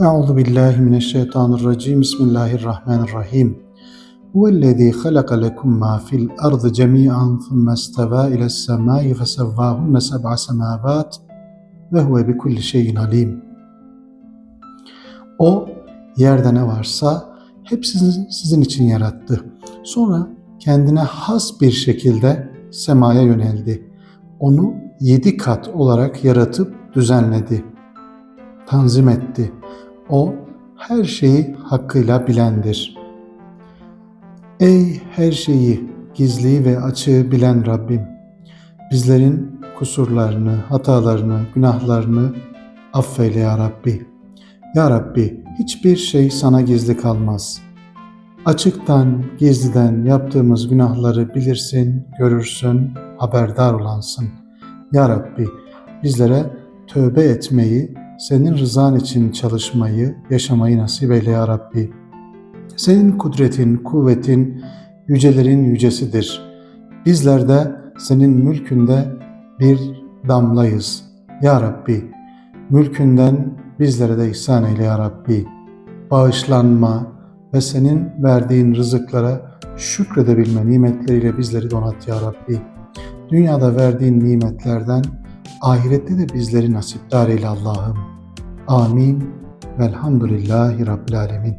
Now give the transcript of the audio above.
Euzu billahi mineşşeytanirracim. Bismillahirrahmanirrahim. Huvellezî halaka lekum mâ fil ardı cemî'an thumme istevâ iles semâi fesevvâhunne seb'a semâvât ve huve bi kulli şeyin alim. O yerde ne varsa hepsini sizin için yarattı. Sonra kendine has bir şekilde semaya yöneldi. Onu yedi kat olarak yaratıp düzenledi, tanzim etti. O her şeyi hakkıyla bilendir. Ey her şeyi, gizliyi ve açığı bilen Rabbim! Bizlerin kusurlarını, hatalarını, günahlarını affeyle ya Rabbi. Ya Rabbi hiçbir şey sana gizli kalmaz. Açıktan, gizliden yaptığımız günahları bilirsin, görürsün, haberdar olansın. Ya Rabbi bizlere tövbe etmeyi, senin rızan için çalışmayı, yaşamayı nasip eyle ya Rabbi. Senin kudretin, kuvvetin yücelerin yücesidir. Bizler de senin mülkünde bir damlayız. Ya Rabbi, mülkünden bizlere de ihsan eyle ya Rabbi. Bağışlanma ve senin verdiğin rızıklara şükredebilme nimetleriyle bizleri donat ya Rabbi. Dünyada verdiğin nimetlerden ahirette de bizleri nasipdar eyle Allah'ım. Amin. Velhamdülillahi Rabbil Alemin.